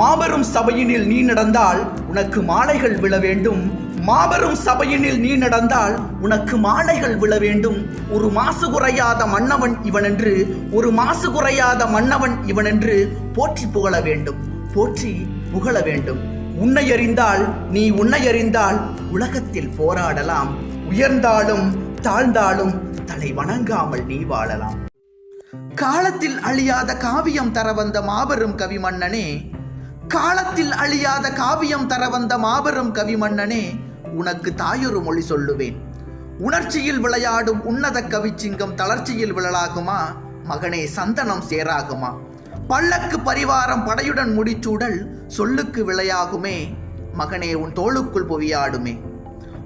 மாபெரும் சபையினில் நீ நடந்தால் உனக்கு மாலைகள் விழ வேண்டும். மாபெரும் சபையினில் நீ நடந்தால் உனக்கு மாலைகள் விழ வேண்டும். ஒரு மாசு குறையாத மன்னவன் இவனென்று ஒரு மாசு குறையாத மன்னவன் இவனென்று போற்றி புகழ வேண்டும். போற்றி புகழ வேண்டும். உன்னை அறிந்தால் நீ உன்னை அறிந்தால் உலகத்தில் போராடலாம். உயர்ந்தாலும் தாழ்ந்தாலும் தலை வணங்காமல் நீ வாழலாம். காலத்தில் அழியாத காவியம் தர வந்த மாபெரும் கவி மன்னனே காலத்தில் அழியாத காவியம் தர வந்த மாபெரும் கவிமன்னனே உனக்கு தாயொரு மொழி சொல்லுவேன். உணர்ச்சியில் விளையாடும் உன்னத கவிச்சிங்கம் தளர்ச்சியில் விழலாகுமா? மகனே சந்தனம் சேராகுமா? பல்லக்கு பரிவாரம் படையுடன் முடிச்சூடல் சொல்லுக்கு விளையாகுமே? மகனே உன் தோளுக்குள் பொவியாடுமே.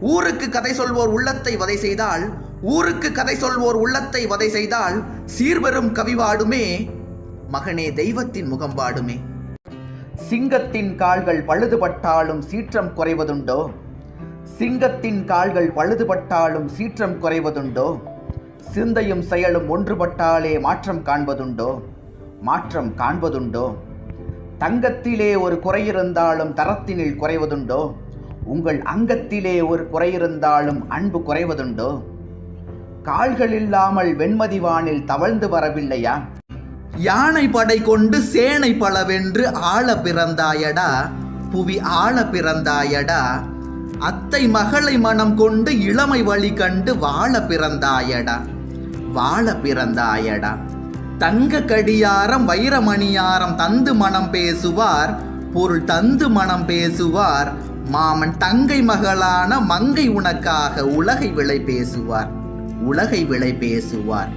ஊருக்கு கதை சொல்வோர் உள்ளத்தை வதை செய்தால் ஊருக்கு கதை சொல்வோர் உள்ளத்தை வதை செய்தால் சீர்வரும் கவிவாடுமே மகனே தெய்வத்தின் முகம்பாடுமே சிங்கத்தின் கால்கள் பழுதுபட்டாலும் சீற்றம் குறைவதுண்டோ? சிங்கத்தின் கால்கள் பழுதுபட்டாலும் சீற்றம் குறைவதுண்டோ? சிந்தையும் செயலும் ஒன்றுபட்டாலே மாற்றம் காண்பதுண்டோ? மாற்றம் காண்பதுண்டோ? தங்கத்திலே ஒரு குறையிருந்தாலும் தரத்தினில் குறைவதுண்டோ? உங்கள் அங்கத்திலே ஒரு குறையிருந்தாலும் அன்பு குறைவதுண்டோ? கால்கள் இல்லாமல் வெண்மதிவானில் தவழ்ந்து வரவில்லையா? யானை படை கொண்டு சேனை பலவென்று ஆள பிறந்தாயடா புவி ஆள பிறந்தாயடா. அத்தை மகளை மனம் கொண்டு இளமை வழி கண்டு வாழ பிறந்தாயடா வாழ பிறந்தாயடா. தங்க கடியாரம் வைரமணியாரம் தந்து மனம் பேசுவார் பொருள் தந்து மனம் பேசுவார். மாமன் தங்கை மகளான மங்கை உனக்காக உலகை விலை பேசுவார் உலகை விலை பேசுவார்.